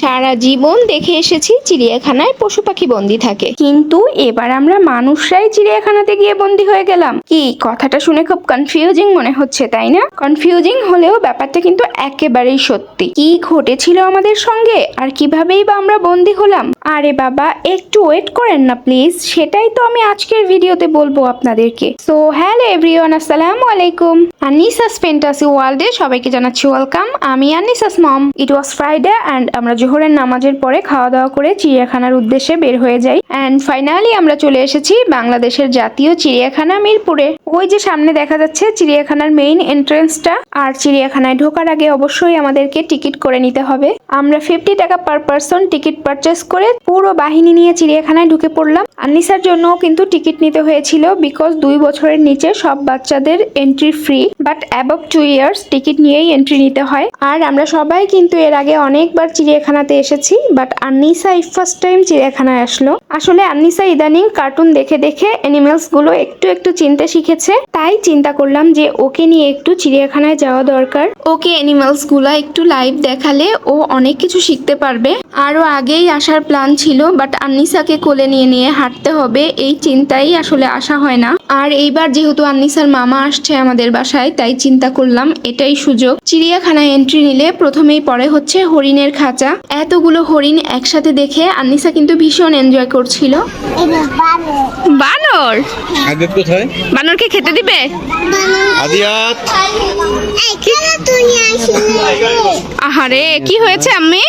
সারা জীবন দেখে এসেছি চিড়িয়াখানায় পশু পাখি বন্দি থাকে। কিন্তু এবার আমরা মানুষরাই চিড়িয়াখানাতে গিয়ে বন্দি হয়ে গেলাম। কি, কথাটা শুনে খুব কনফিউজিং মনে হচ্ছে, তাই না? কনফিউজিং হলেও ব্যাপারটা কিন্তু একেবারেই সত্যি। কি ঘটেছিল আমাদের সঙ্গে? আর কিভাবেই বা আমরা বন্দি হলাম? আরে বাবা, একটু ওয়েট করেন না প্লিজ সেটাই তো আমি আজকের ভিডিওতে বলব আপনাদেরকে। সো হ্যালো এভরিওয়ান আসসালামু আলাইকুম। আনিসাস ফেন্টাসি ওয়ার্ল্ডে সবাইকে জানাচ্ছি ওয়েলকাম আমি আনিসাস মম। ইট ওয়াজ ফ্রাইডে অ্যান্ড আমরা জোহরের নামাজের পরে খাওয়া দাওয়া করে চিড়িয়াখানার উদ্দেশ্যে বের হয়ে যাই। অ্যান্ড ফাইনালি আমরা চলে এসেছি বাংলাদেশের জাতীয় চিড়িয়াখানা মিরপুরে। ওই যে সামনে দেখা যাচ্ছে চিড়িয়াখানার মেইন এন্ট্রেন্সটা আর চিড়িয়াখানায় ঢোকার আগে অবশ্যই আমাদেরকে টিকিট করে নিতে হবে। আমরা ফিফটি টাকা পার পার্সন টিকিট পারচেস করে পুরো বাহিনী নিয়ে চিড়িয়াখানায় ঢুকে পড়লাম। আনিসার জন্যও কিন্তু টিকিট নিতে হয়েছিল বিকজ দুই বছরের নিচে সব বাচ্চাদের entry free but above two years ticket নিয়েই এন্ট্রি নিতে হয়। আর আমরা সবাই কিন্তু এর আগে অনেকবার চিড়িয়াখানাতে এসেছি বাট আন্নিসা এই ফার্স্ট টাইম চিড়িয়াখানায় আসলো। আসলে আন্নিসা ইদানিং কার্টুন দেখে দেখে অ্যানিমেলসগুলো একটু একটু চিনতে শিখেছে, তাই চিন্তা করলাম যে ওকে নিয়ে একটু চিড়িয়াখানায় যাওয়া দরকার। ওকে অ্যানিমেলসগুলো একটু লাইভ দেখালে ও অনেক কিছু শিখতে পারবে। আরও আগেই আসার প্ল্যান ছিল বাট আন্নিসাকে কোলে নিয়ে নিয়ে হাঁটতে হবে, এই চিন্তাই আসলে আসা হয় না। আর এইবার যেহেতু আন্নিসার মামা আসছে আমাদের বাসায়, তাই চিন্তা করলাম এটাই সুযোগ। চিড়িয়াখানায় এন্ট্রি নিলে প্রথমেই পরে হচ্ছে হরিণের খাঁচা। এতগুলো হরিণ একসাথে দেখে আনিসা কিন্তু ভীষণ এনজয় করছিল। বানর? আগে কোথায়? বানরকে খেতে দিবে? আদিয়াত। আহারে কি হয়েছে আসিনি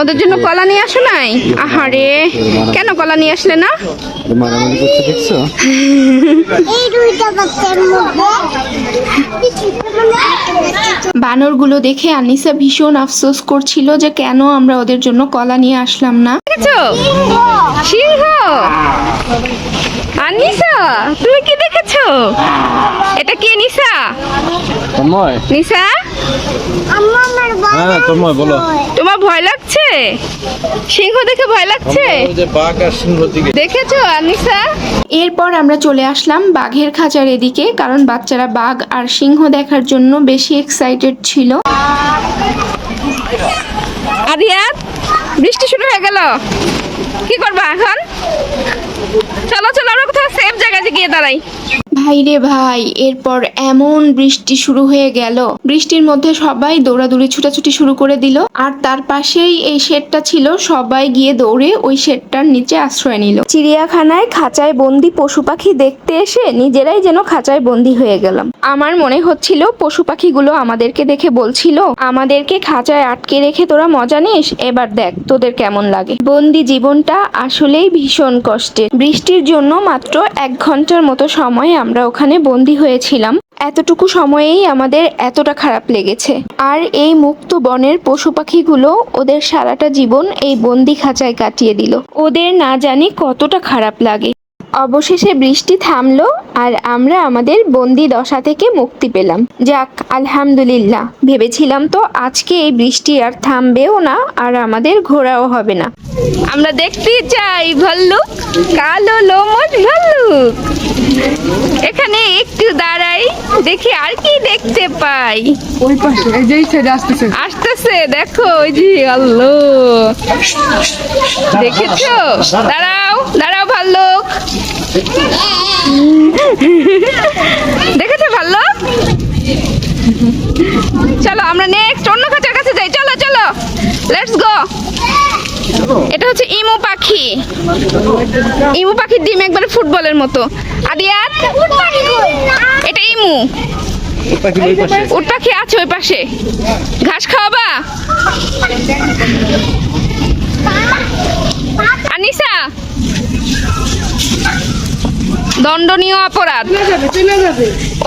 ওদের জন্য কলা নিয়ে আসো নাই? আহারে কেন কলা নিয়ে আসলে না? মারামারি দেখছ? মধ্যে বানরগুলো দেখে আনিসা ভীষণ আফসোস করছিল যে কেন আমরা ওদের জন্য কলা নিয়ে আসলাম না। দেখেছ? সিংহ! আনিসা তুমি কি দেখেছ? কে নিসা? তন্ময়? নিসা? আমার হ্যাঁ তন্ময় বলো। তোমার ভয় লাগছে? সিংহ দেখে ভয় লাগছে? ওই যে বাঘ আর সিংহর দিকে। দেখেছ আনিসা এরপর আমরা চলে আসলাম বাঘের খাঁচার এদিকে কারণ বাচ্চারা বাঘ আর সিংহ দেখার জন্য বেশি এক্সাইটেড ছিল। আদিয়াত বৃষ্টি শুরু হয়ে গেল। কি করবা এখন? চলো চলো আমরা কোথাও সেফ জায়গায় গিয়ে দাঁড়াই। ভাই রে ভাই, এরপর এমন বৃষ্টি শুরু হয়ে গেল। বৃষ্টির মধ্যে সবাই দৌড়াদৌড়ি, ছুটাছুটি শুরু করে দিল। আর তার পাশেই এই শেডটা ছিল, সবাই গিয়ে দৌড়ে ওই শেডটার নিচে আশ্রয় নিল। চিড়িয়াখানায় খাঁচায় বন্দি পশু পাখি দেখতে এসে নিজেরাই যেন খাঁচায় বন্দি হয়ে গেলাম। আমার মনে হচ্ছিল, পশু পাখিগুলো আমাদেরকে দেখে বলছিল, আমাদেরকে খাঁচায় আটকে রেখে তোরা মজা নিস, এবার দেখ তোদের কেমন লাগে। বন্দি জীবনটা আসলেই ভীষণ কষ্টের। বৃষ্টির জন্য মাত্র এক ঘণ্টার মতো সময় আমরা ওখানে বন্দি হয়েছিলাম। এতটুকু সময়েই আমাদের এতটা খারাপ লেগেছে। আর এই মুক্ত বনের পশু পাখিগুলো ওদের সারাটা জীবন এই বন্দি খাঁচায় কাটিয়ে দিল। ওদের না জানি কতটা খারাপ লাগে। অবশেষে বৃষ্টি থামলো আর আমরা আমাদের বন্দি দশা থেকে মুক্তি পেলাম। যাক আলহামদুলিল্লাহ। ভেবেছিলাম তো আজকে এই বৃষ্টি আর থামবেও না আর আমাদের ঘোরাও হবে না। আমরা দেখতে চাই ভাল্লুক কালো লোমজ ভাল্লুক। এখানে একটু দাঁড়াই দেখি আর কি দেখতে পাই। ওই পাশে এই যে সাইডে আসতেছে। আসতেছে দেখো ওই যে আল্লো। দেখেছ? দাঁড়াও দাঁড়াও ভাল্লুক। দেখেছ ভাল্লুক চলো, আমরা নেক্সট অন্য খাঁচার কাছে যাই। চলো চলো। লেটস গো এটা হচ্ছে ইমু পাখি। ইমু পাখির ডিম একবারে ফুটবলের মতো। আদিয়াত, এটা ইমু। উট পাখি আছে ওই পাশে। ঘাস খাওয়াবা? আনিসা দণ্ডনীয় অপরাধ।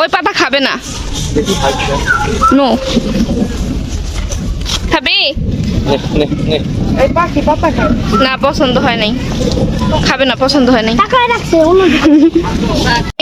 ওই পাতা খাবে না। নো। খাবে? নে, পছন্দ হয় নাই। খাবে না, পছন্দ হয় নাই।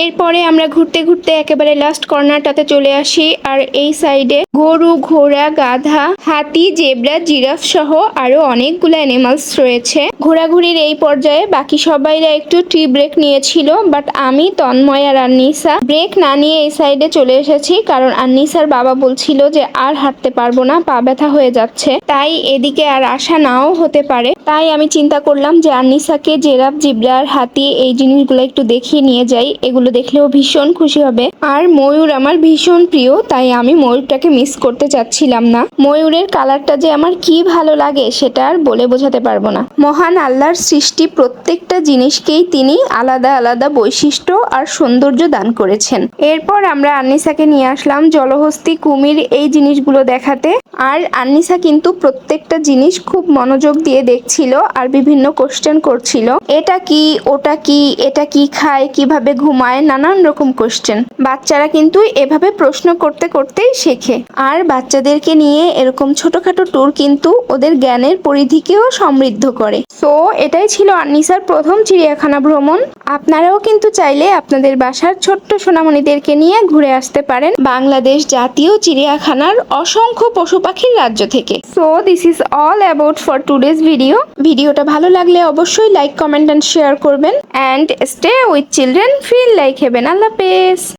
এরপরে আমরা ঘুরতে ঘুরতে একেবারে লাস্ট কর্নারটাতে চলে আসি, আর এই সাইডে গরু, ঘোড়া, গাধা, হাতি, জেব্রা, জিরাফ সহ আরও অনেকগুলো অ্যানিমালস রয়েছে। ঘোরাঘুরির এই পর্যায়ে বাকি সবাইরা একটু টি ব্রেক নিয়েছিল বাট আমি, তন্ময় আর আন্নিসা ব্রেক না নিয়ে এই সাইডে চলে এসেছি, কারণ আন্নিসার বাবা বলছিল যে আর হাঁটতে পারব না, পা ব্যথা হয়ে যাচ্ছে। তাই এদিকে আর আসা নাও হতে পারে। তাই আমি চিন্তা করলাম যে আন্নিসাকে জেরাব, জিব্রার হাতি এই জিনিসগুলো একটু দেখিয়ে নিয়ে যাই। এগুলো দেখলেও ভীষণ খুশি হবে। আর ময়ূর আমার ভীষণ প্রিয়, তাই আমি ময়ূরটাকে মিস করতে চাচ্ছিলাম না। ময়ূরের কালারটা যে আমার কি ভালো লাগে, সেটা আর বলে বোঝাতে পারব না। মহান আল্লাহর সৃষ্টি প্রত্যেকটা জিনিসকেই তিনি আলাদা আলাদা বৈশিষ্ট্য আর সৌন্দর্য দান করেছেন। এরপর আমরা আন্নিসাকে নিয়ে আসলাম জলহস্তি কুমির এই জিনিসগুলো দেখাতে। আর আন্নিসা কিন্তু প্রত্যেকটা জিনিস খুব মনোযোগ দিয়ে দেখছিল আর বিভিন্ন কোশ্চেন করছিল। এটা কি, ওটা কি, এটা কি খায়, কীভাবে ঘুমায়, নানান রকম কোশ্চেন বাচ্চারা কিন্তু এভাবে প্রশ্ন করতে করতেই শেখে। আর বাচ্চাদেরকে নিয়ে এরকম ছোটখাটো ট্যুর কিন্তু ওদের জ্ঞানের পরিধিকেও সমৃদ্ধ করে। তো এটাই ছিল আন্নিসার প্রথম চিড়িয়াখানা ভ্রমণ। আপনারাও কিন্তু চাইলে আপনাদের বাসার ছোট্ট সোনামণিদেরকে নিয়ে ঘুরে আসতে পারেন বাংলাদেশ জাতীয় চিড়িয়াখানার অসংখ্য পশু পাখির রাজ্য থেকে। So this is all about for today's video ভিডিওটা ভালো লাগলে অবশ্যই লাইক কমেন্ট অ্যান্ড শেয়ার করবেন। And stay with children feel like heaven আল্লাহ হাফেজ।